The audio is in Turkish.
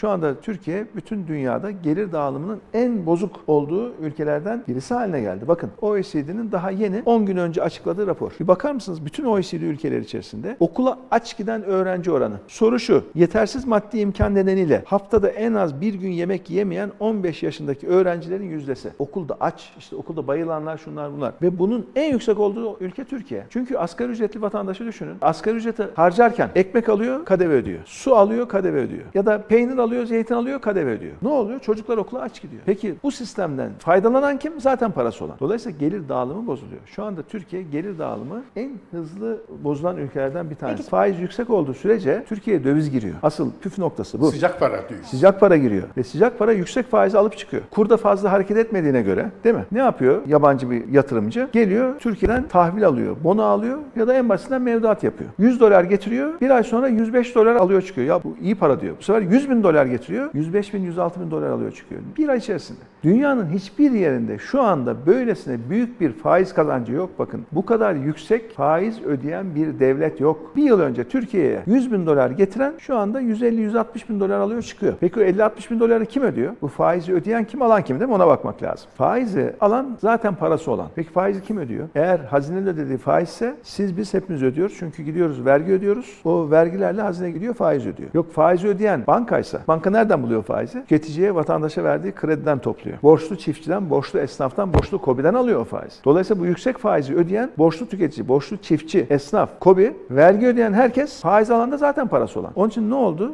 Şu anda Türkiye bütün dünyada gelir dağılımının en bozuk olduğu ülkelerden birisi haline geldi. Bakın OECD'nin daha yeni 10 gün önce açıkladığı rapor. Bir bakar mısınız bütün OECD ülkeleri içerisinde okula aç giden öğrenci oranı. Soru şu. Yetersiz maddi imkan nedeniyle haftada en az bir gün yemek yemeyen 15 yaşındaki öğrencilerin yüzdesi. Okulda aç, işte okulda bayılanlar şunlar bunlar. Ve bunun en yüksek olduğu ülke Türkiye. Çünkü asgari ücretli vatandaşı düşünün. Asgari ücreti harcarken ekmek alıyor, KDV ödüyor. Su alıyor, KDV ödüyor. Ya da peynir alıyor, zeytin alıyor, KDV ödüyor. Ne oluyor? Çocuklar okula aç gidiyor. Peki bu sistemden faydalanan kim? Zaten parası olan. Dolayısıyla gelir dağılımı bozuluyor. Şu anda Türkiye gelir dağılımı en hızlı bozulan ülkelerden bir tanesi. Peki- Faiz yüksek olduğu sürece Türkiye'ye döviz giriyor. Asıl püf noktası bu. Sıcak para diyor. Sıcak para giriyor. Ve sıcak para yüksek faizi alıp çıkıyor. Kurda fazla hareket etmediğine göre değil mi? Ne yapıyor yabancı bir yatırımcı? Geliyor Türkiye'den tahvil alıyor, bono alıyor ya da en basitinden mevduat yapıyor. 100 dolar getiriyor, bir ay sonra 105 dolar alıyor çıkıyor. Ya bu iyi para diyor. Bu sefer 100 bin dolar getiriyor, 105 bin, 106 bin dolar alıyor çıkıyor. Bir ay içerisinde. Dünyanın hiçbir yerinde şu anda böylesine büyük bir faiz kazancı yok. Bakın bu kadar yüksek faiz ödeyen bir devlet yok. Bir yıl önce Türkiye'ye 100 bin dolar getiren şu anda 150-160 bin dolar alıyor çıkıyor. Peki o 50-60 bin doları kim ödüyor? Bu faizi ödeyen kim alan kim değil mi? Ona bakmak lazım. Faizi alan zaten parası olan. Peki faizi kim ödüyor? Eğer hazinenin ödediği faizse siz biz hepimiz ödüyoruz. Çünkü gidiyoruz vergi ödüyoruz. O vergilerle hazine gidiyor faiz ödüyor. Yok faizi ödeyen bankaysa banka nereden buluyor faizi? Tüketiciye vatandaşa verdiği krediden topluyor. Borçlu çiftçiden, borçlu esnaftan, borçlu kobiden alıyor o faiz. Dolayısıyla bu yüksek faizi ödeyen borçlu tüketici, borçlu çiftçi, esnaf, kobi, vergi ödeyen herkes faiz alanda zaten parası olan. Onun için ne oldu?